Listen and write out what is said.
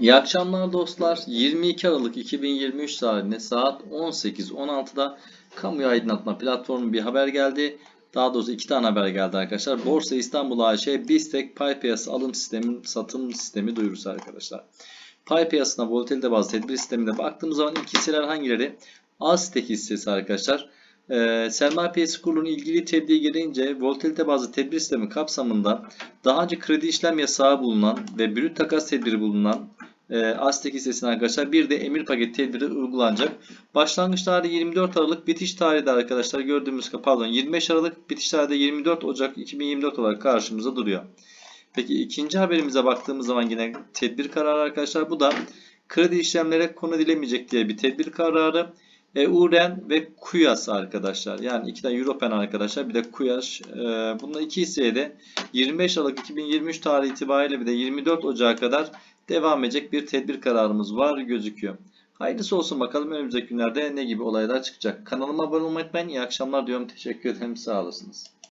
İyi akşamlar dostlar. 22 Aralık 2023 tarihinde saat 18.16'da kamuya aydınlatma platformu bir haber geldi. Daha doğrusu iki tane haber geldi arkadaşlar. Borsa İstanbul AŞ BISTEK pay piyasası alım sistemi satım sistemi duyurusu arkadaşlar. Pay piyasasına volatilite bazlı tedbir sistemine baktığımız zaman ilk hisseler hangileri? Aztek hissesi arkadaşlar. Ee, sermaye piyasası kurulunun ilgili tebliği gelince volatilite bazlı tedbir sistemi kapsamında daha önce kredi işlem yasağı bulunan ve brüt takas tedbiri bulunan e, Aztek hissesine arkadaşlar bir de emir paket tedbiri uygulanacak. Başlangıç tarihi 24 Aralık, bitiş tarihi de arkadaşlar gördüğümüz pardon 25 Aralık, bitiş tarihi de 24 Ocak 2024 olarak karşımıza duruyor. Peki ikinci haberimize baktığımız zaman yine tedbir kararı arkadaşlar. Bu da kredi işlemlere konu edilemeyecek diye bir tedbir kararı. EUREN ve KUYAS arkadaşlar. Yani iki tane Europen arkadaşlar. Bir de KUYAS. Ee, bunlar iki hisseye de 25 Aralık 2023 tarihi itibariyle bir de 24 Ocak'a kadar devam edecek bir tedbir kararımız var gözüküyor. Hayırlısı olsun bakalım önümüzdeki günlerde ne gibi olaylar çıkacak. Kanalıma abone olmayı unutmayın. İyi akşamlar diyorum. Teşekkür ederim. Sağ olasınız.